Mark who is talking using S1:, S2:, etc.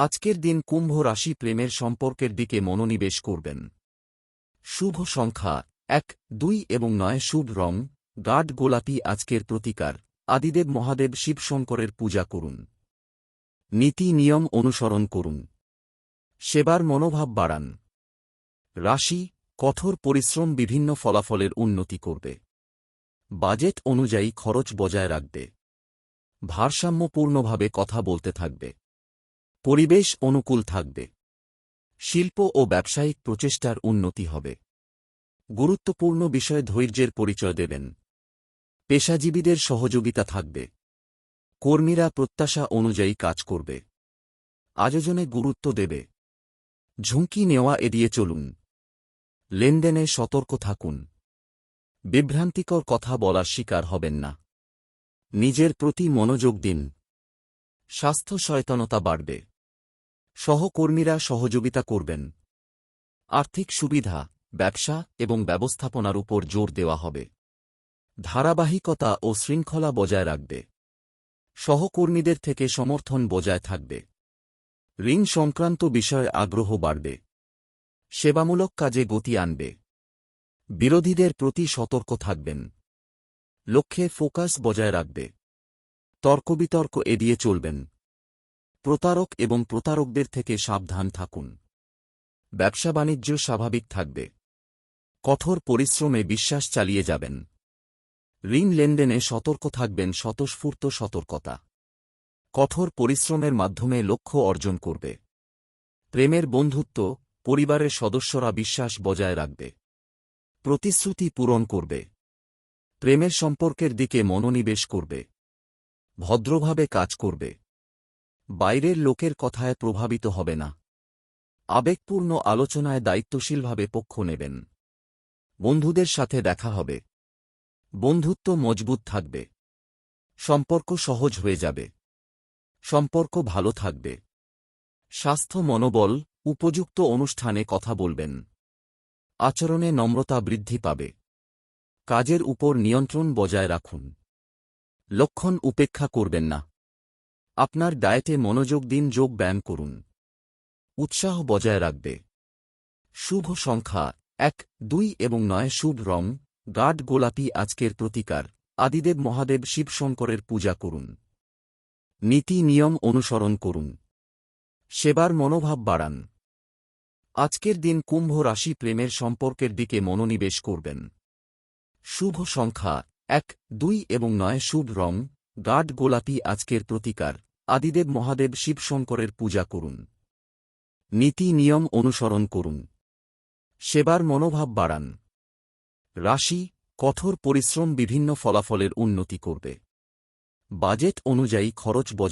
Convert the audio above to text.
S1: আজকের দিন কুম্ভ রাশি প্রেমের সম্পর্কের দিকে মনোনিবেশ করবেন। শুভ সংখ্যা এক, দুই এবং নয় শুভ রং, গাঢ় গোলাপি আজকের প্রতিকার, আদিদেব মহাদেব শিবশঙ্করের পূজা করুন। নীতি নিয়ম অনুসরণ করুন। সেবার মনোভাব বাড়ান। রাশি, কঠোর পরিশ্রম বিভিন্ন ফলাফলের উন্নতি করবে। বাজেট অনুযায়ী খরচ বজায় রাখবে। ভারসাম্যপূর্ণভাবে কথা বলতে থাকবে। পরিবেশ অনুকূল থাকবে। শিল্প ও ব্যবসায়িক প্রচেষ্টার উন্নতি হবে। গুরুত্বপূর্ণ বিষয়ে ধৈর্যের পরিচয় দেবেন। পেশাজীবীদের সহযোগিতা থাকবে। কর্মীরা প্রত্যাশা অনুযায়ী কাজ করবে। আয়োজনে গুরুত্ব দেবে। ঝুঁকি নেওয়া এড়িয়ে চলুন। লেনদেনে সতর্ক থাকুন। বিভ্রান্তিকর কথা বলার শিকার হবেন না। নিজের প্রতি মনোযোগ দিন। স্বাস্থ্য সচেতনতা বাড়বে। সহকর্মীরা সহযোগিতা করবেন। আর্থিক সুবিধা, ব্যবসা এবং ব্যবস্থাপনার উপর জোর দেওয়া হবে। ধারাবাহিকতা ও শৃঙ্খলা বজায় রাখবে। সহকর্মীদের থেকে সমর্থন বজায় থাকবে। ঋণ সংক্রান্ত বিষয়ে আগ্রহ বাড়বে। সেবামূলক কাজে গতি আনবে। বিরোধীদের প্রতি সতর্ক থাকবেন। লক্ষ্যে ফোকাস বজায় রাখবে। তর্কবিতর্ক এড়িয়ে চলবেন। প্রতারক এবং প্রতারকদের থেকে সাবধান থাকুন। ব্যবসা বাণিজ্য স্বাভাবিক থাকবে। কঠোর পরিশ্রমে বিশ্বাস চালিয়ে যাবেন। ঋণ লেনদেনে সতর্ক থাকবেন, স্বতঃস্ফূর্ত সতর্কতা। কঠোর পরিশ্রমের মাধ্যমে লক্ষ্য অর্জন করবে। প্রেমের বন্ধুত্ব, পরিবারের সদস্যরা বিশ্বাস বজায় রাখবে। প্রতিশ্রুতি পূরণ করবে। প্রেমের সম্পর্কের দিকে মনোনিবেশ করবে। ভদ্রভাবে কাজ করবে। বাইরের লোকের কথায় প্রভাবিত হবে না। আবেগপূর্ণ আলোচনায় দায়িত্বশীলভাবে পক্ষ নেবেন। বন্ধুদের সাথে দেখা হবে। বন্ধুত্ব মজবুত থাকবে। সম্পর্ক সহজ হয়ে যাবে। সম্পর্ক ভালো থাকবে। স্বাস্থ্য মনোবল, উপযুক্ত অনুষ্ঠানে কথা বলবেন। আচরণে নম্রতা বৃদ্ধি পাবে। কাজের উপর নিয়ন্ত্রণ বজায় রাখুন। লক্ষণ উপেক্ষা করবেন না। আপনার ডায়েটে মনোযোগ দিন, যোগ ব্যায়াম করুন। উৎসাহ বজায় রাখবে। শুভ সংখ্যা এক, দুই এবং নয় শুভ রং, গাঢ় গোলাপি আজকের প্রতিকার, আদিদেব মহাদেব শিবশঙ্করের পূজা করুন। নীতি নিয়ম অনুসরণ করুন। সেবার মনোভাব বাড়ান। আজকের দিন কুম্ভ রাশি প্রেমের সম্পর্কের দিকে মনোনিবেশ করবেন। শুভ সংখ্যা এক, দুই এবং নয় শুভ রং গাঢ় গোলাপি আজকের প্রতিকার, আদিদেব মহাদেব শিবশঙ্করের পূজা করুন। নীতি নিয়ম অনুসরণ করুন। সেবার মনোভাব বাড়ান। রাশি, কঠোর পরিশ্রম বিভিন্ন ফলাফলের উন্নতি করবে। বাজেট অনুযায়ী খরচ